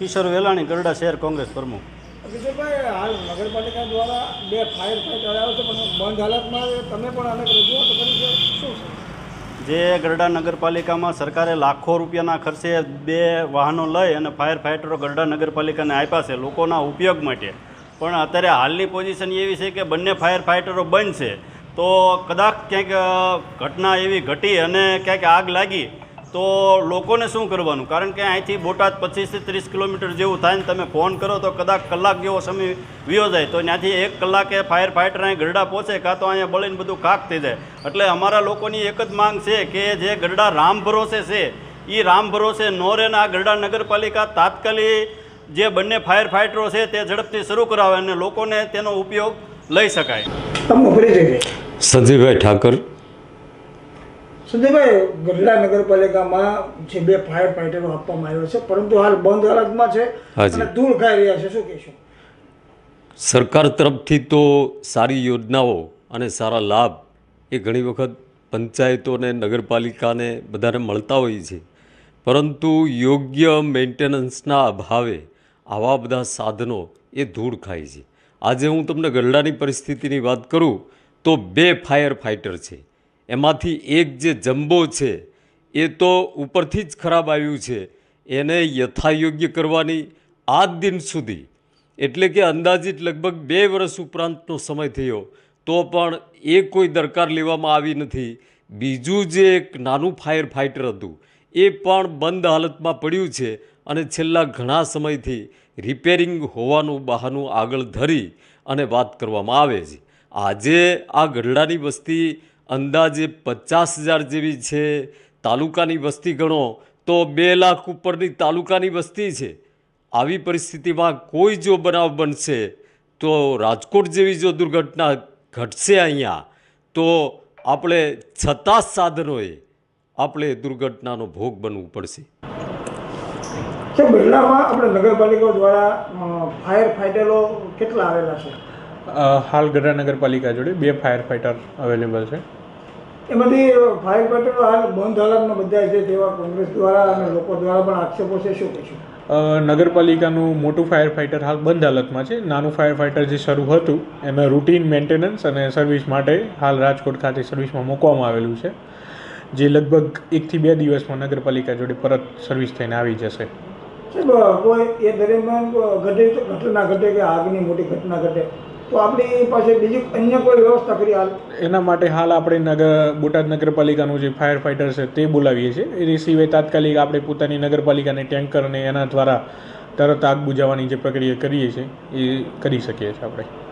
કિશોર વેલાણી ગરડા શહેર કોંગ્રેસ પ્રમુખ. વિજયભાઈ હાલ નગરપાલિકા દ્વારા બે ફાયર ફાઈટર આવ્યો છે પણ બંધ હાલતમાં તમે પણ અનેક રજૂઆતો કરી છે. શું છે? જે ગરડા નગરપાલિકામાં સરકારે લાખો રૂપિયાના ખર્ચે બે વાહનો લઈ અને ફાયર ફાઇટરો ગરડા નગરપાલિકાને આપ્યા છે લોકોના ઉપયોગ માટે. પણ અત્યારે હાલની પોઝિશન એવી છે કે બંને ફાયર ફાઇટરો બંધ છે. તો કદાચ ક્યાંક ઘટના એવી ઘટી અને ક્યાંક આગ લાગી તો લોકોને શું કરવાનું? કારણ કે અહીંથી બોટાદ પચીસથી ત્રીસ કિલોમીટર જેવું થાય ને તમે ફોન કરો તો કદાચ કલાક જેવો સમય વિયો જાય. તો ત્યાંથી એક કલાકે ફાયર ફાઇટર અહીં ગરડા પહોંચે કાં તો અહીંયા બળીને બધું કાક થઈ જાય. એટલે અમારા લોકોની એક જ માંગ છે કે જે ગરડા રામ ભરોસે છે એ રામ ભરોસે નો રહે ને આ ગરડા નગરપાલિકા તાત્કાલિક જે બંને ફાયર ફાઇટરો છે તે ઝડપથી શરૂ કરાવે અને લોકોને તેનો ઉપયોગ લઈ શકાય. તમને પરિચય છે ઠાકર સંજયભાઈ ગઢડા નગરપાલિકામાં જે બે ફાયર ફાઈટરો આપવામાં આવ્યા છે પરંતુ હાલ બંધ હાલતમાં છે. અને ધૂળ ખાઈ રહ્યા છે. શું કહેશો? સરકાર તરફથી તો સારી યોજનાઓ અને સારા લાભ એ ઘણી વખત પંચાયતોને નગરપાલિકાને બધાને મળતા હોય છે. પરંતુ યોગ્ય મેન્ટેનન્સના અભાવે આવા બધા સાધનો એ ધૂળ ખાય છે. આજે હું તમને ગરડાની પરિસ્થિતિની વાત કરું તો બે ફાયર ફાઇટર છે. એમાંથી એક જે જમ્બો છે, એ તો ઉપરથી જ ખરાબ આવ્યું છે. એને યથાયોગ્ય કરવાની આજ દિન સુધી, એટલે કે અંદાજિત લગભગ બે વર્ષ ઉપરાંતનો સમય થયો, તો પણ એ કોઈ દરકાર લેવામાં આવી નથી. બીજું જે એક નાનું ફાયર ફાઇટર હતું, એ પણ બંધ હાલતમાં પડ્યું છે અને છેલ્લા ઘણા સમયથી રિપેરિંગ હોવાનું બહાનું આગળ ધરી અને વાત કરવામાં આવે છે. આજે આ ગઢડાની વસ્તી અંદાજે પચાસ હજાર જેવી છે. તાલુકાની વસ્તી ગણો તો બે લાખ ઉપરની તાલુકાની વસ્તી છે. આવી પરિસ્થિતિમાં કોઈ જો બનાવ બનશે તો રાજકોટ જેવી જો દુર્ઘટના ઘટશે અહીંયા તો આપણે છતાં સાધનોએ આપણે દુર્ઘટનાનો ભોગ બનવું પડશે. બદલામાં આપણે નગરપાલિકા દ્વારા ફાયર ફાઇટરો કેટલા આવેલા છે? હાલ ગઢડા નગરપાલિકા જોડે બે ફાયર ફાઇટર અવેલેબલ છે. એમાંથી ફાયર ફાઈટરો હાલ બંધ હાલતમાં બધા છે તેવા કોંગ્રેસ દ્વારા અને લોકો દ્વારા પણ આક્ષેપો છે. શું કહેશો નગરપાલિકાનું મોટું ફાયર ફાઇટર હાલ બંધ હાલતમાં છે. નાનું ફાયર ફાઇટર જે શરૂ હતું એમાં રૂટીન મેન્ટેનન્સ અને સર્વિસ માટે હાલ રાજકોટ ખાતે સર્વિસમાં મૂકવામાં આવેલું છે. જે લગભગ એકથી બે દિવસમાં નગરપાલિકા જોડે પરત સર્વિસ થઈને આવી જશે. કોઈ એ દરમિયાન ઘટે ઘટના ઘટે કે આગની મોટી ઘટના ઘટે? તો આપણી પાસે બીજી અન્ય કોઈ વ્યવસ્થા કરી હાલ? એના માટે હાલ આપણે નગર, બોટાદ નગરપાલિકાનું જે ફાયર ફાઇટર છે તે બોલાવીએ છીએ. એ સિવાય તાત્કાલિક આપણે પોતાની નગરપાલિકાની ટેન્કર અને એના દ્વારા તરત આગ બુઝાવવાની જે પ્રક્રિયા કરીએ છીએ, એ કરી શકીએ છીએ આપણે.